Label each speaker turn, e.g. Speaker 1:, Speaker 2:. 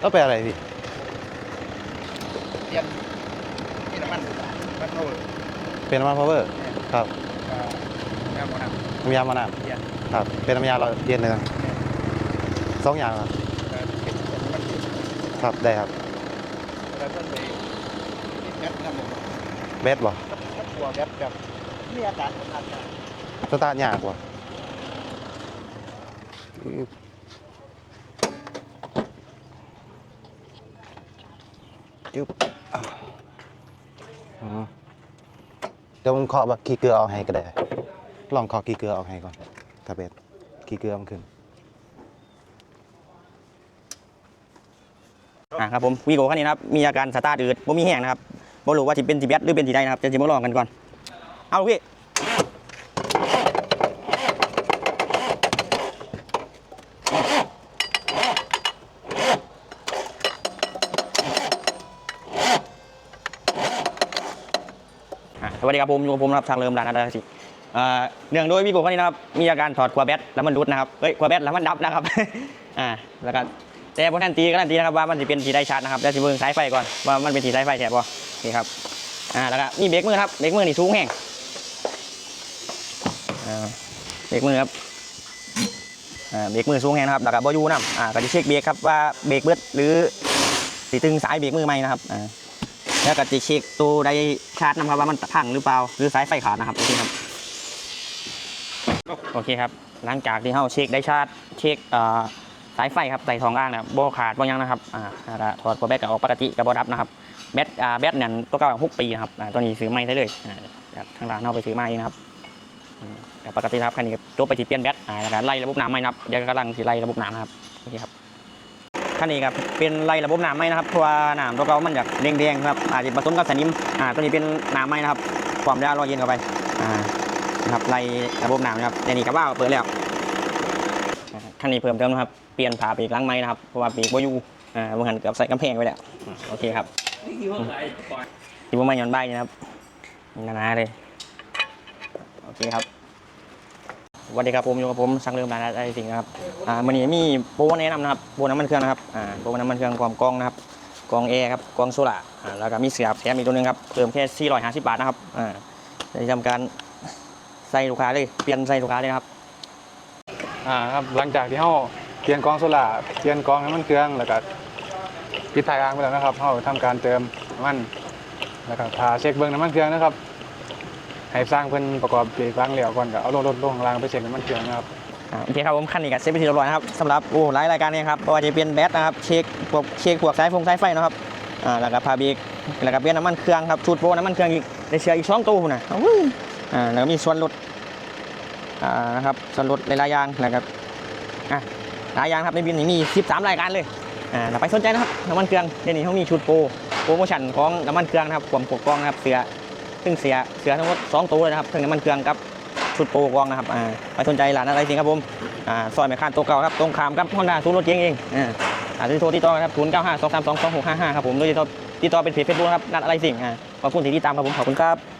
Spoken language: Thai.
Speaker 1: แล้วเป็นอะไรพี่
Speaker 2: เปลี่ยนที่น้ำมันมันโน่
Speaker 1: เป็นน้ำมันพาวเวอร์ครับ
Speaker 2: ก็แม่หมดครับ
Speaker 1: น้ำยามะนาว
Speaker 2: เปลี่ยน
Speaker 1: ครับ เป็นน้ำยาเราเย็นเลยนะสองอย่างครับ
Speaker 2: ก็เป็นมันอยู่
Speaker 1: ครับได้ครับ
Speaker 2: แล้วก็เลยแก๊สน้ำมัน
Speaker 1: เบสบ่
Speaker 2: ถ้าตัวแก๊สแบบมีอาการของอาการ
Speaker 1: สตาร์ทยากกว่าอึ๊บ จึ๊บเดี๋ยวผมเคาะแบบขี้เกลือเอาให้ก็ได้ ลองเคาะขี้เกลือเอาให้ก่อนถ้าเบสขี้เกลือมันขึ้น
Speaker 3: อ่าครับผมวีโก้คันนี้นะครับมีอาการสตาร์ทอืดบ่มีแห้งนะครับบ่รู้ว่าสิเป็นสิแบตหรือเป็นสิใดนะครับจะสิมาลองกันก่อนเอาพี่ วัสดีครับผมอยู่กับผมนะครับทางเริ่มร้านอาดาสิอ่าเนื่องโดยวีโก้คนนี้นะครับมีอาการถอดขั้วแบตแล้วมันรุดนะครับเอ้ยขั้วแบตแล้วมันดับนะครับอ่าแล้วก็แต่พวกท่านตีก็ท่านตีนะครับว่ามันจะเป็นสีได้ชัดนะครับแล้วสิเบิ่งสายไฟก่อนว่ามันเป็นสีสายไฟแถบบ่นี่ครับอ่าแล้วก็มีเบรกมือครับเบรกมือนี่สูงแห้งอ่าเบรกมือครับอ่าเบรกมือสูงแห้งนะครับแล้วก็บอยู่นํอ่าก็จะเช็คเบรกครับว่าเบรกเบิดหรือสีตึงสายเบรกมือใหมนะครับอ่า แล้วก็จะเช็คตัวไดชาร์จนะครับว่ามันพังหรือเปล่า หรือสายไฟขาดนะครับ โอเคครับ โอเคครับ หลังจากที่เฮาเช็คได้ชาร์จเช็คสายไฟครับใส่ทองอ่างนะโบขาดบ่ยังนะครับ อ่าแล้วถอดตัวแบตกับออกปกติกับบ่ดับนะครับ แบตอ่าแบตเนี่ยตัวเก่าหกปีนะครับ อ่าตัวนี้ซื้อใหม่ได้เลยอ่าทางร้านเอาไปซื้อมาเองนะครับแต่ปกติครับคันนี้ก็จบไปที่เปลี่ยนแบตอ่าแล้วไล่ระบบน้ำใหม่นะครับเดี๋ยวกำลังสิไล่ระบบน้ำนะครับ โอเคครับ คันนี้ครับเป็นไล่ระบบน้ำใหม่นะครับเพราะว่าน้ำตัวเก่ามันอยากแดงๆครับอาจจะผสมกับสนิมอ่าตัวนี้เป็นน้ำใหม่นะครับความได้รอยเย็นเข้าไปอ่านะครับไล่ระบบน้ำนะครับในนี้ก็ว่าเปิดแล้วขั้นนี้เพิ่มเติมนะครับเปลี่ยนผ่าปีกหล้างไม้นะครับเพราะว่าปีกว่าอยู่อ่าบางหันเกือบใส่กำแพงไปแล้วอืมโอเคครับที่ว่าไม่ย้อนใบนะครับนานาเลยโอเคครับ สวัสดีครับผมอยู่กับผมสังเริ่มร้านอะไรสิ่งนะครับอ่าวันนี้มีโปรแนะนำนะครับโปรน้ำมันเครื่องนะครับอ่าโปรน้ำมันเครื่องความกล้องนะครับกล้องแอร์ครับกล้องโซล่าอ่าแล้วก็มีเสียบแถมอีกตัวหนึงครับเติมแค่450บาทนะครับอ่าจะทำการใส่ลูกค้าเลยเปลี่ยนใส่ลูกค้าเลยนะครับ
Speaker 4: อ่าครับหลังจากที่เฮาเปลี่ยนกองโซล่าเปลี่ยนกองน้ำมันเครื่องแล้วก็ปิดท้ายอ่างไปแล้วนะครับเฮาทำการเติมน้ำมันแล้วก็พาเช็คเบิ่งน้ำมันเครื่องนะครับ ให้สร้างเพิ่อนประกอบเบรกล้างเหลวก่อนก็เอารถรถลงข้างล่างไปเช็คน้ำมันเครื่องนะครับ
Speaker 3: อ่าโอเคครับผมคันนี้กับเซฟไปทีเรียบร้อยนะครับสำหรับโอ้หลายรายการเนี่ยครับไม่ว่าจะเป็นแบตนะครับเช็คพวกเช็คพวกสายฟงสายไฟนะครับอ่าแล้วก็พาเบรกแล้วก็เปลี่ยนน้ำมันเครื่องครับชุดโปรน้ำมันเครื่องอีกได้เสียอีกสองตู้นะอุ้ยอ่าแล้วก็มีส่วนลดอ่านะครับส่วนลดหลายๆอย่างแล้วก็อะหลายอย่างครับในบินนี้มี 13 รายการเลยอ่าถ้าไปสนใจนะครับน้ำมันเครื่องเดี๋ยวนี้เขามีชุดโปรโปรโมชั่นของน้ำมันเครื่องนะครับความปกป้องนะครับเสือ ซึ่งเสียเสียทั้งหมดสองตัวเลยนะครับทั้งน้ำมันเครื่องกับชุดโปรกองนะครับอ่าไปสนใจร้านอะไรสิครับผมอ่าซอยแม่ค้าตัวเก่าครับตรงขามครับฮอนด้าศูนย์รถเก่งเองอ่าอาจจะโทรติดต่อครับศูนย์เก้าห้าสองสามสองสองหกห้าห้าครับผมโดยติดต่อติดต่อเป็นเพจเฟซบุ๊กครับนัดอะไรสิ่งอ่าขอบคุณที่ติดตามครับผมขอบคุณครับ